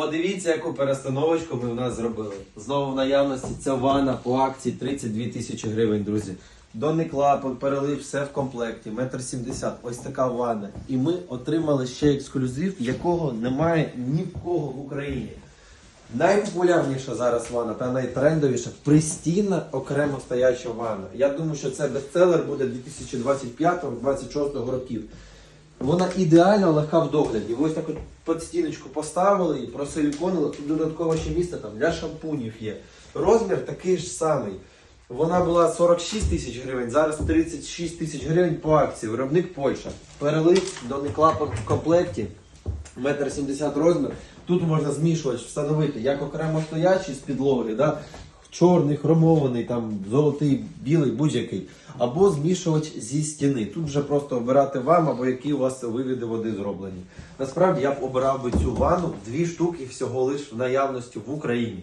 Подивіться, яку перестановочку ми в нас зробили. Знову в наявності ця ванна по акції 32 тисячі гривень, друзі. Донний клапан, перелив, все в комплекті, метр сімдесят. Ось така ванна. І ми отримали ще ексклюзив, якого немає ні в кого в Україні. Найпопулярніша зараз ванна та найтрендовіша пристінна окремо стояча ванна. Я думаю, що це бестселер буде 2025-2026 років. Вона ідеально легка в догляді. Ви ось так от під стіночку поставили і просиліконили. Тут додатково ще місце там для шампунів є. Розмір такий ж самий. Вона була 46 тисяч гривень, зараз 36 тисяч гривень по акції. Виробник Польща. Перелив, донний клапан в комплекті. Метр сімдесят розмір. Тут можна змішувач встановити як окремо стоячий з підлоги, да? Чорний, хромований, там, золотий, білий, будь-який. Або змішувач зі стіни. Тут вже просто обирати вам, або які у вас вивіди води зроблені. Насправді я б обирав би цю ванну дві штуки всього лиш в наявності в Україні.